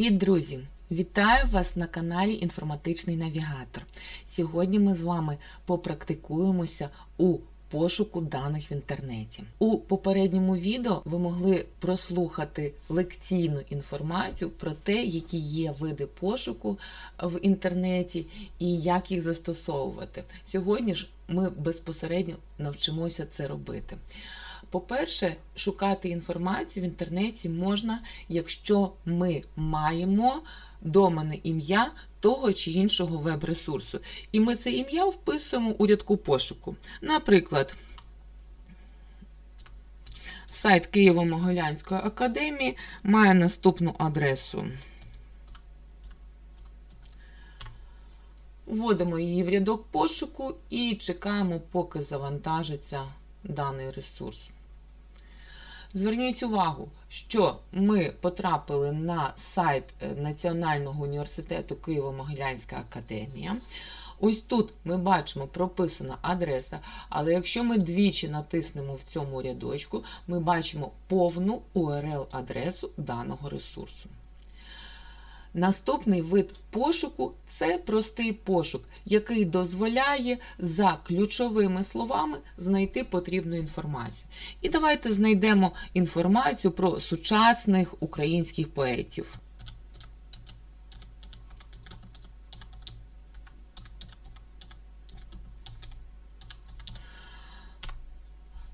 Привіт, друзі! Вітаю вас на каналі Інформатичний Навігатор. Сьогодні ми з вами попрактикуємося у пошуку даних в інтернеті. У попередньому відео ви могли прослухати лекційну інформацію про те, які є види пошуку в інтернеті і як їх застосовувати. Сьогодні ж ми безпосередньо навчимося це робити. По-перше, шукати інформацію в інтернеті можна, якщо ми маємо домене ім'я того чи іншого веб-ресурсу. І ми це ім'я вписуємо у рядку пошуку. Наприклад, сайт Києво-Могилянської академії має наступну адресу. Вводимо її в рядок пошуку і чекаємо, поки завантажиться даний ресурс. Зверніть увагу, що ми потрапили на сайт Національного університету Києво-Могилянська академія. Ось тут ми бачимо прописана адреса, але якщо ми двічі натиснемо в цьому рядочку, ми бачимо повну URL-адресу даного ресурсу. Наступний вид пошуку це простий пошук, який дозволяє за ключовими словами знайти потрібну інформацію. І давайте знайдемо інформацію про сучасних українських поетів.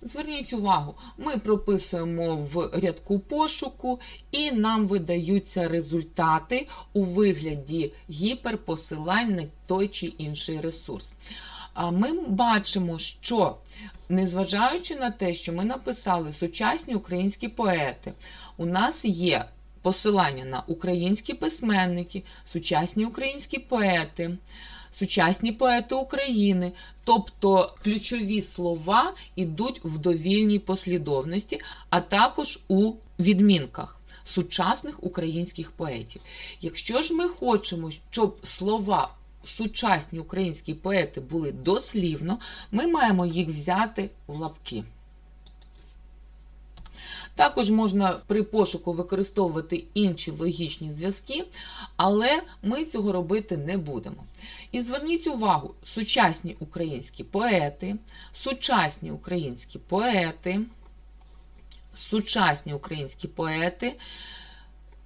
Зверніть увагу, ми прописуємо в рядку пошуку, і нам видаються результати у вигляді гіперпосилань на той чи інший ресурс. Ми бачимо, що незважаючи на те, що ми написали сучасні українські поети, у нас є посилання на українські письменники, сучасні українські поети. Сучасні поети України, тобто ключові слова йдуть в довільній послідовності, а також у відмінках сучасних українських поетів. Якщо ж ми хочемо, щоб слова сучасні українські поети були дослівно, ми маємо їх взяти в лапки. Також можна при пошуку використовувати інші логічні зв'язки, але ми цього робити не будемо. І зверніть увагу, сучасні українські поети, сучасні українські поети, сучасні українські поети,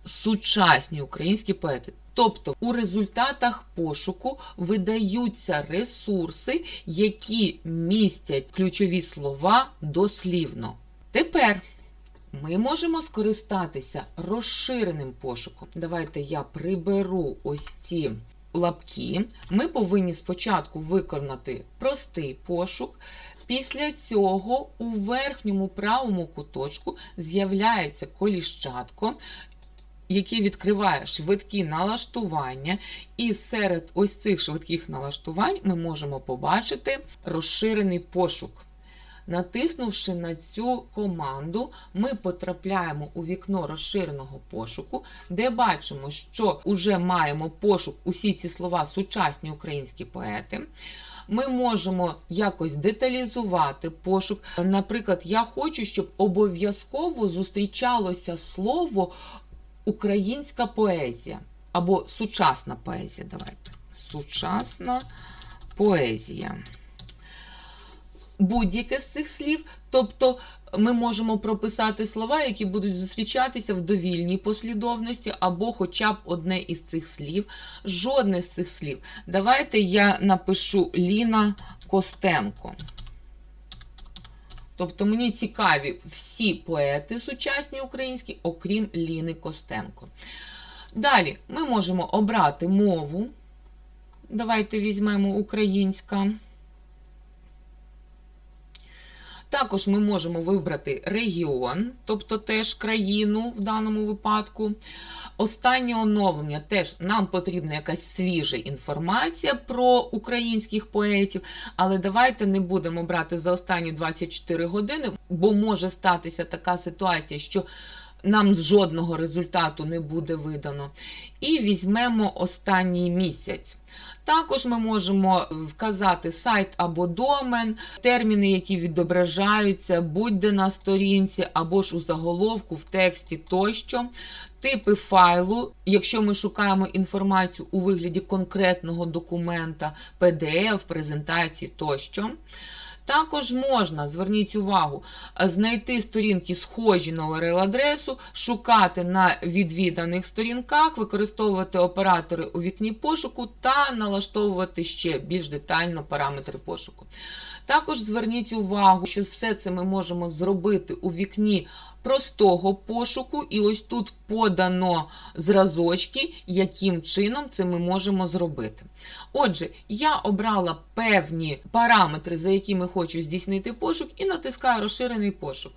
сучасні українські поети. Тобто у результатах пошуку видаються ресурси, які містять ключові слова дослівно. Тепер ми можемо скористатися розширеним пошуком. Давайте я приберу ось ці лапки. Ми повинні спочатку виконати простий пошук. Після цього у верхньому правому куточку з'являється коліщатко, яке відкриває швидкі налаштування. І серед ось цих швидких налаштувань ми можемо побачити розширений пошук. Натиснувши на цю команду, ми потрапляємо у вікно розширеного пошуку, де бачимо, що вже маємо пошук усі ці слова сучасні українські поети. Ми можемо якось деталізувати пошук. Наприклад, я хочу, щоб обов'язково зустрічалося слово українська поезія або сучасна поезія. Давайте. Сучасна поезія будь-яке з цих слів, тобто ми можемо прописати слова, які будуть зустрічатися в довільній послідовності, або хоча б одне із цих слів, жодне з цих слів. Давайте я напишу Ліна Костенко. Тобто мені цікаві всі поети сучасні українські, окрім Ліни Костенко. Далі ми можемо обрати мову. Давайте візьмемо українська. Також ми можемо вибрати регіон, тобто теж країну в даному випадку. Останнє оновлення теж нам потрібна якась свіжа інформація про українських поетів, але давайте не будемо брати за останні 24 години, бо може статися така ситуація, що нам жодного результату не буде видано. І візьмемо останній місяць. Також ми можемо вказати сайт або домен, терміни, які відображаються будь-де на сторінці, або ж у заголовку, в тексті тощо. Типи файлу, якщо ми шукаємо інформацію у вигляді конкретного документа, PDF, презентації тощо. Також можна, зверніть увагу, знайти сторінки, схожі на URL-адресу, шукати на відвіданих сторінках, використовувати оператори у вікні пошуку та налаштовувати ще більш детально параметри пошуку. Також зверніть увагу, що все це ми можемо зробити у вікні простого пошуку, і ось тут подано зразочки, яким чином це ми можемо зробити. Отже, я обрала певні параметри, за якими хочу здійснити пошук, і натискаю розширений пошук.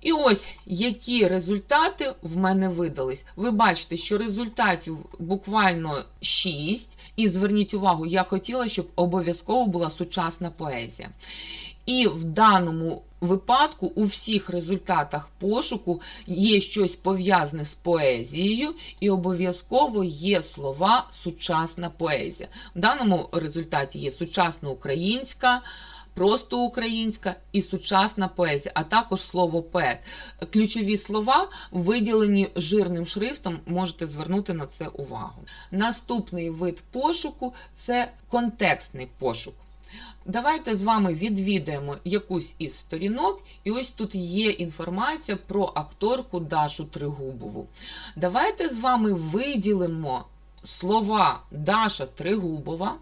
І ось які результати в мене видались. Ви бачите, що результатів буквально 6. І зверніть увагу, я хотіла, щоб обов'язково була сучасна поезія. І в даному випадку у всіх результатах пошуку є щось пов'язане з поезією, і обов'язково є слова сучасна поезія. В даному результаті є сучасна українська. Просто українська і сучасна поезія, а також слово поет. Ключові слова виділені жирним шрифтом, можете звернути на це увагу. Наступний вид пошуку це контекстний пошук. Давайте з вами відвідаємо якусь із сторінок, і ось тут є інформація про акторку Дашу Тригубову. Давайте з вами виділимо слова Даша Тригубова,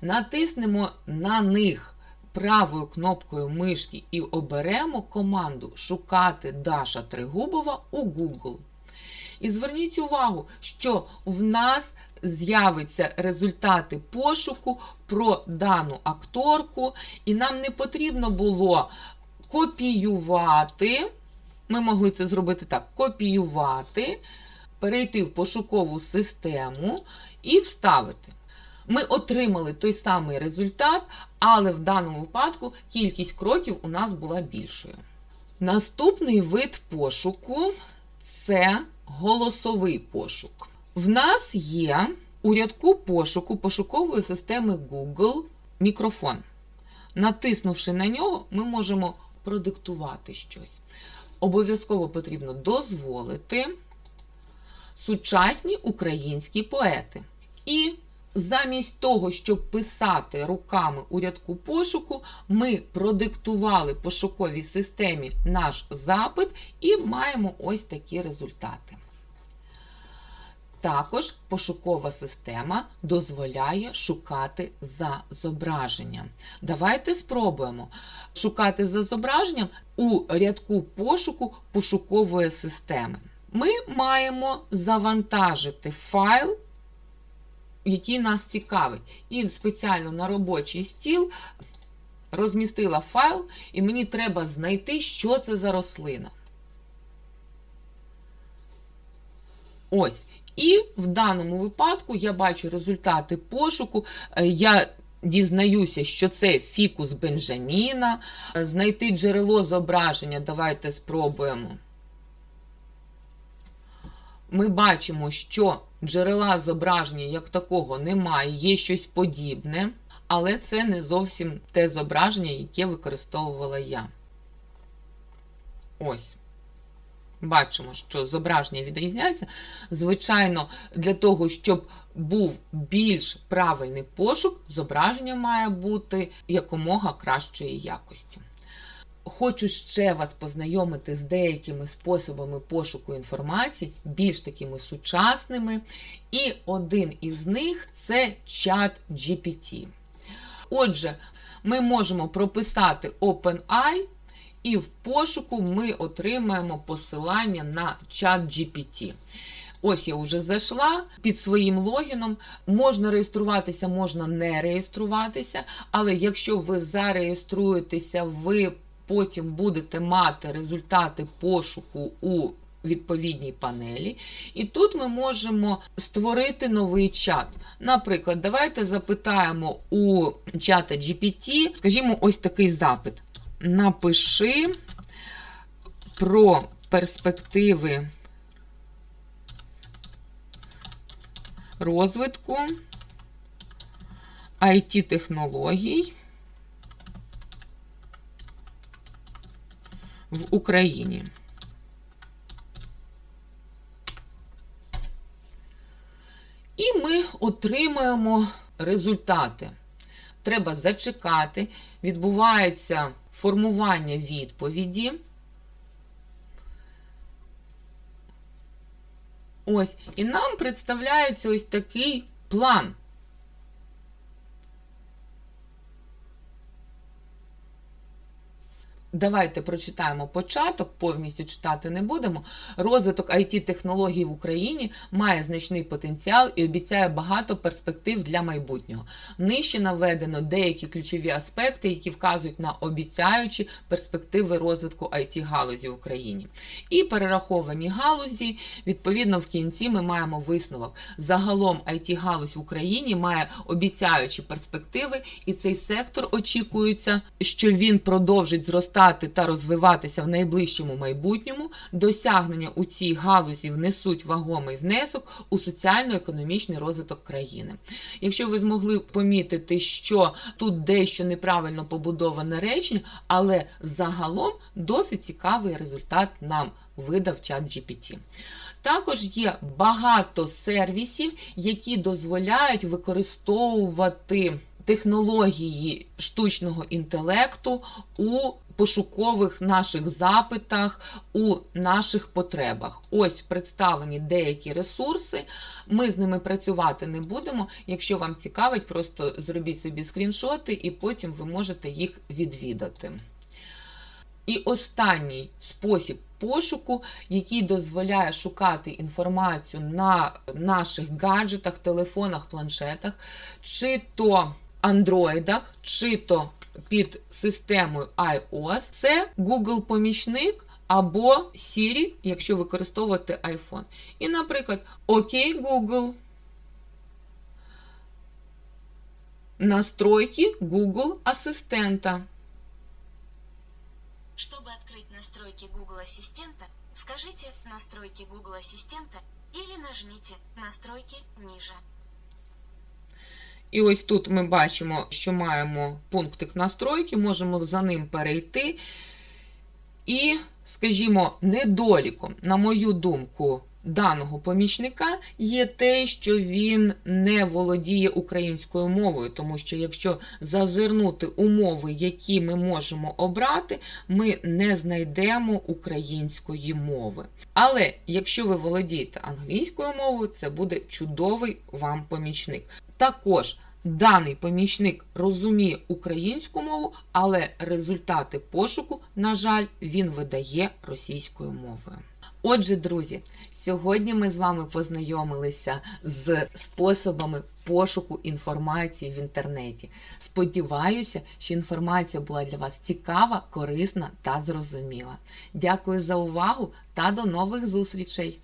натиснемо на них правою кнопкою мишки і оберемо команду Шукати Даша Тригубова у Google. І зверніть увагу, що в нас з'являться результати пошуку про дану акторку, і нам не потрібно було копіювати. Ми могли це зробити так: копіювати, перейти в пошукову систему і вставити. Ми отримали той самий результат, але в даному випадку кількість кроків у нас була більшою. Наступний вид пошуку це голосовий пошук. В нас є у рядку пошуку пошукової системи Google мікрофон. Натиснувши на нього, ми можемо продиктувати щось. Обов'язково потрібно дозволити сучасні українські поети. І замість того, щоб писати руками у рядку пошуку, ми продиктували пошуковій системі наш запит і маємо ось такі результати. Також пошукова система дозволяє шукати за зображенням. Давайте спробуємо шукати за зображенням у рядку пошуку пошукової системи. Ми маємо завантажити файл, який нас цікавить. І спеціально на робочий стіл розмістила файл, і мені треба знайти, що це за рослина. Ось. І в даному випадку я бачу результати пошуку. Е, Я дізнаюся, що це фікус Бенджаміна. Е, Знайти джерело зображення. Давайте спробуємо. Ми бачимо, що джерела зображення як такого немає, є щось подібне, але це не зовсім те зображення, яке використовувала я. Ось. Бачимо, що зображення відрізняється. Звичайно, для того, щоб був більш правильний пошук, зображення має бути якомога кращої якості. Хочу ще вас познайомити з деякими способами пошуку інформації, більш такими сучасними. І один із них це чат GPT. Отже, ми можемо прописати OpenAI, і в пошуку ми отримаємо посилання на чат GPT. Ось я вже зайшла під своїм логіном. Можна реєструватися, можна не реєструватися, але якщо ви зареєструєтеся, ви потім будете мати результати пошуку у відповідній панелі. І тут ми можемо створити новий чат. Наприклад, давайте запитаємо у чата GPT, скажімо, ось такий запит. Напиши про перспективи розвитку IT-технологій в Україні. І ми отримаємо результати. Треба зачекати, відбувається формування відповіді. Ось, і нам представляється ось такий план. Давайте прочитаємо початок, повністю читати не будемо. Розвиток IT-технологій в Україні має значний потенціал і обіцяє багато перспектив для майбутнього. Нижче наведено деякі ключові аспекти, які вказують на обіцяючі перспективи розвитку IT-галузі в Україні. І перераховані галузі, відповідно, в кінці ми маємо висновок. Загалом IT-галузь в Україні має обіцяючі перспективи, і цей сектор очікується, що він продовжить зростати та розвиватися в найближчому майбутньому, досягнення у цій галузі внесуть вагомий внесок у соціально-економічний розвиток країни. Якщо ви змогли помітити, що тут дещо неправильно побудоване речення, але загалом досить цікавий результат нам видав чат GPT. Також є багато сервісів, які дозволяють використовувати технології штучного інтелекту у пошукових наших запитах, у наших потребах. Ось представлені деякі ресурси. Ми з ними працювати не будемо. Якщо вам цікавить, просто зробіть собі скріншоти і потім ви можете їх відвідати. І останній спосіб пошуку, який дозволяє шукати інформацію на наших гаджетах, телефонах, планшетах, чи то андроїдах, чи то під системою iOS, це Google помічник або Siri, якщо використовувати iPhone. І, наприклад, OK Google. Настройки Google Ассистента. Чтобы открыть настройки Google Ассистента, скажите «Настройки Google Ассистента» или нажмите «Настройки» ниже. І ось тут ми бачимо, що маємо пунктик настройки, можемо за ним перейти. І, скажімо, недоліком, на мою думку, даного помічника є те, що він не володіє українською мовою, тому що якщо зазирнути умови, які ми можемо обрати, ми не знайдемо української мови. Але якщо ви володієте англійською мовою, це буде чудовий вам помічник. Також даний помічник розуміє українську мову, але результати пошуку, на жаль, він видає російською мовою. Отже, друзі, сьогодні ми з вами познайомилися з способами пошуку інформації в інтернеті. Сподіваюся, що інформація була для вас цікава, корисна та зрозуміла. Дякую за увагу та до нових зустрічей!